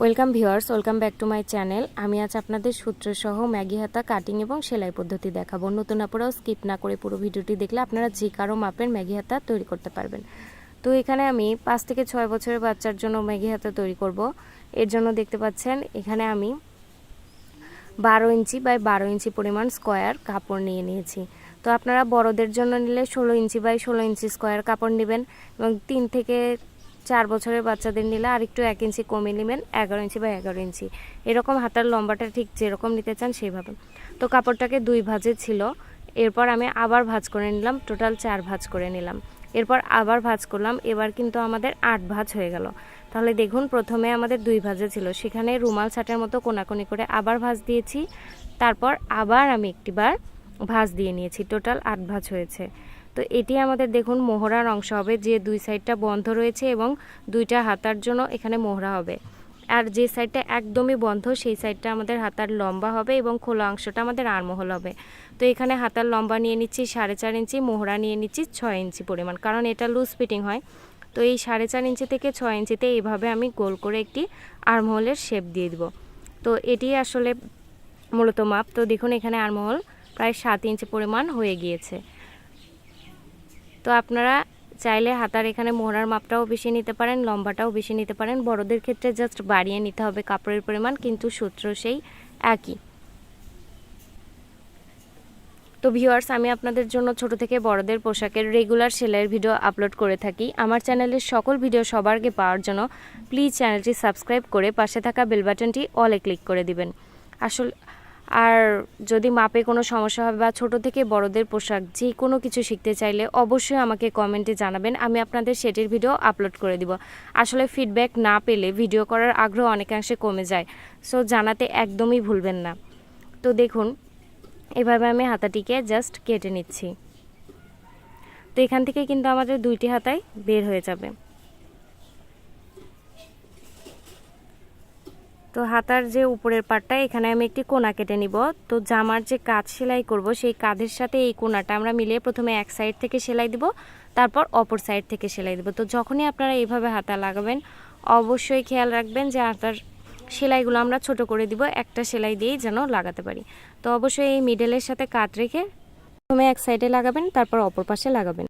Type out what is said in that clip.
Welcome viewers, welcome back to my channel. আমি আজ আপনাদের সূত্রসহ ম্যাগি হাতা, কাটিং এবং সেলাই পদ্ধতি দেখাবো। নতুন আপনারাও স্কিপ না করে পুরো ভিডিওটি দেখলে আপনারা যে কারও মাপের ম্যাগি হাতা তৈরি করতে পারবেন। তো এখানে আমি পাঁচ থেকে ছয় বছরের বাচ্চার জন্য ম্যাগি হাতা তৈরি করব। এর জন্য দেখতে পাচ্ছেন, এখানে আমি বারো ইঞ্চি বাই বারো ইঞ্চি পরিমাণ স্কোয়ার কাপড় নিয়ে নিয়েছি। তো আপনারা বড়দের জন্য নিলে ষোলো ইঞ্চি বাই ষোলো ইঞ্চি স্কোয়ার কাপড় নেবেন এবং তিন থেকে চার বছরের বাচ্চাদের নিলে আর একটু এক ইঞ্চি কমে নেবেন, এগারো ইঞ্চি বা এগারো ইঞ্চি। এরকম হাতার লম্বাটা ঠিক যেরকম নিতে চান সেইভাবে। তো কাপড়টাকে দুই ভাজে ছিল, এরপর আমি আবার ভাজ করে নিলাম, টোটাল চার ভাজ করে নিলাম। এরপর আবার ভাজ করলাম, এবার কিন্তু আমাদের আট ভাজ হয়ে গেল। তাহলে দেখুন, প্রথমে আমাদের দুই ভাজে ছিল। সেখানে রুমাল ছাটের মতো কোনাকুনি করে আবার ভাজ দিয়েছি, তারপর আবার আমি একটিবার ভাজ দিয়ে নিয়েছি। টোটাল আট ভাজ হয়েছে। তো এটি আমাদের দেখুন মোহরার অংশ হবে, যে দুই সাইডটা বন্ধ রয়েছে এবং দুইটা হাতার জন্য এখানে মোহরা হবে। আর যে সাইডটা একদমই বন্ধ, সেই সাইডটা আমাদের হাতার লম্বা হবে এবং খোলা অংশটা আমাদের আরমহল হবে। তো এখানে হাতার লম্বা নিয়ে নিচ্ছি সাড়ে চার ইঞ্চি, মোহরা নিয়ে নিচ্ছি ছয় ইঞ্চি পরিমাণ, কারণ এটা লুজ ফিটিং হয়। তো এই সাড়ে চার ইঞ্চি থেকে ছয় ইঞ্চিতে এইভাবে আমি গোল করে একটি আর্মহোলের শেপ দিয়ে দিব। তো এটি আসলে মূলত মাপ। তো দেখুন এখানে আর্মহোল প্রায় সাত ইঞ্চি পরিমাণ হয়ে গিয়েছে। তো আপনারা চাইলে হাতার এখানে মোহরার মাপটাও বেশি নিতে পারেন, লম্বাটাও বেশি নিতে পারেন। বড়দের ক্ষেত্রে জাস্ট বাড়িয়ে নিতে হবে কাপড়ের পরিমাণ, কিন্তু সূত্র সেই একই। তো ভিউয়ার্স আমি আপনাদের জন্য ছোট থেকে বড়দের পোশাকের রেগুলার সেলাইয়ের ভিডিও আপলোড করে থাকি। আমার চ্যানেলের সকল ভিডিও সবার আগে পাওয়ার জন্য প্লিজ চ্যানেলটি সাবস্ক্রাইব করে পাশে থাকা বেল বাটনটি অলে ক্লিক করে দিবেন। আসল আর যদি মাপে কোনো সমস্যা হবে বা ছোট থেকে বড়দের পোশাক যে কোনো কিছু শিখতে চাইলে অবশ্যই আমাকে কমেন্টে জানাবেন, আমি আপনাদের সেটির ভিডিও আপলোড করে দিব। আসলে ফিডব্যাক না পেলে ভিডিও করার আগ্রহ অনেকাংশে কমে যায় সো জানাতে একদমই ভুলবেন না। তো দেখুন, এভাবে আমি হাতাটিকে জাস্ট কেটে নিচ্ছি। তো এখান থেকে কিন্তু আমাদের দুইটি হাতাই বের হয়ে যাবে। তো হাতার যে উপরের পাটটা, এখানে আমি একটি কোনা কেটে নিব। তো জামার যে কাজ সেলাই করব, সেই কাঁধের সাথে এই কোনাটা আমরা মিলিয়ে প্রথমে এক সাইড থেকে সেলাই দিব, তারপর অপর সাইড থেকে সেলাই দিব। তো যখনই আপনারা এইভাবে হাতা লাগাবেন, অবশ্যই খেয়াল রাখবেন যে হাতার সেলাইগুলো আমরা ছোট করে দিব, একটা সেলাই দিয়েই যেন লাগাতে পারি। তো অবশ্যই এই মিডলের সাথে কাট রেখে প্রথমে এক সাইডে লাগাবেন, তারপর অপর পাশে লাগাবেন।